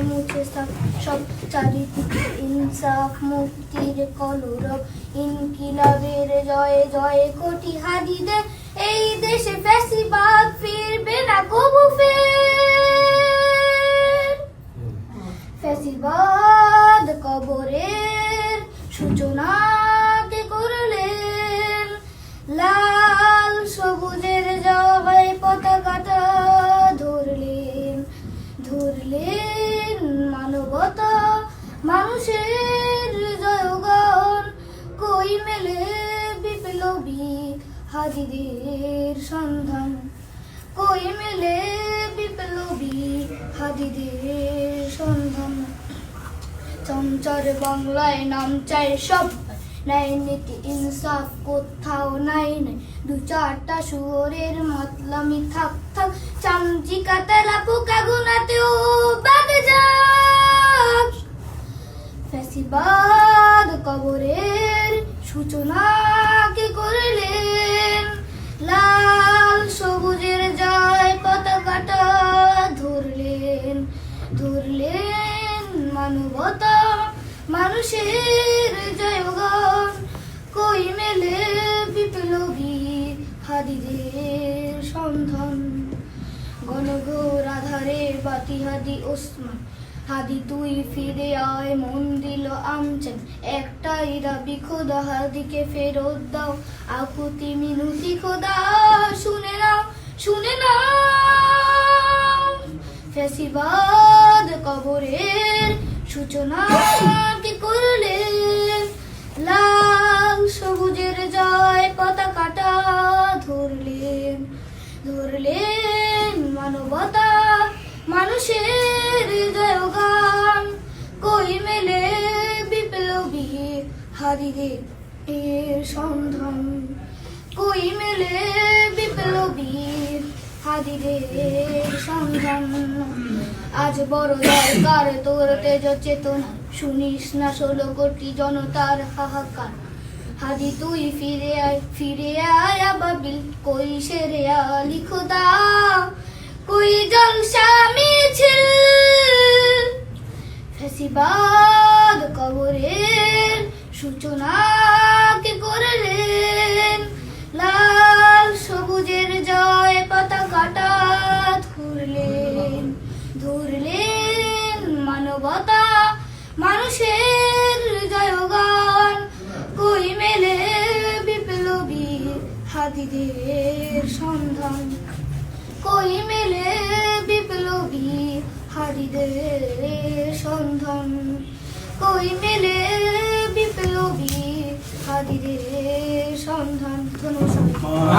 সব চারিদিকে ইনসাফ মুক্তির কলরব ইনকিলাবের জয়ে জয়ে কোটি হাদিদে এই দেশে ফ্যাসিবাদ ফিরবে না কবু ফের। ফ্যাসিবাদ কবরের সূচনা মানুষের জয়গান কই মেলে বিপ্লবী হাজিদের সন্ধান? কই মেলে বিপ্লবী হাজিদের সন্ধান? চঞ্চর বাংলায় নাম চাই সব। নাই নীতি ইনসাফ, কোথাও নাই নাই। দু চারটা শুয়োরের মতলামি থাক থাক। চামচিকা তেলা পোকা গুনাতেও বাদ যাক ফ্যাসিবাদ কবরের সূচনা কে করলেন? লাল সবুজের জয় পতাকাটা ধরলেন। ধরলেন মানবতা, মানুষের জয়গান। কই মেলে বিপ্লবী হাদিদের সন্ধান? গণঘোর আধারে বাতি হাদি ওসমান। হাদি তুই ফিরে আয়, মন দিল আমচান। একটাই দাবি, খোদা হাদিকে ফেরত দাও। আকুতি মিনতি, খোদা, শুনে নাও শুনে নাও। ফ্যাসিবাদ কবরের সূচনা কি করলে? লাল সবুজের হারিয়ে এর সন্ধান। কই মেলে বিপ্লবী হাদিদের সন্ধান। আজ বড় দরকার তোর তেজ চেতনা। শুনিস না ষোলো কোটি জনতার হাহাকার। হাদি তুই ফিরে আয় ফিরে আয় আবাবিল কই সেরে আলি খুদা কই জলসা মিছিল? ফেসিবাদ কবরের সূচনা কে করলেন? লাল সবুজের জয় পতাকাটা ধরলেন। ধরলেন মানবতা, মানুষের জয়গান। কই মেলে বিপ্লবী হাদিদের সন্ধান। কই মেলে বিপ্লবী হারিদের সন্ধান। কই মেলে হারিদের সন্ধান সবাইকে।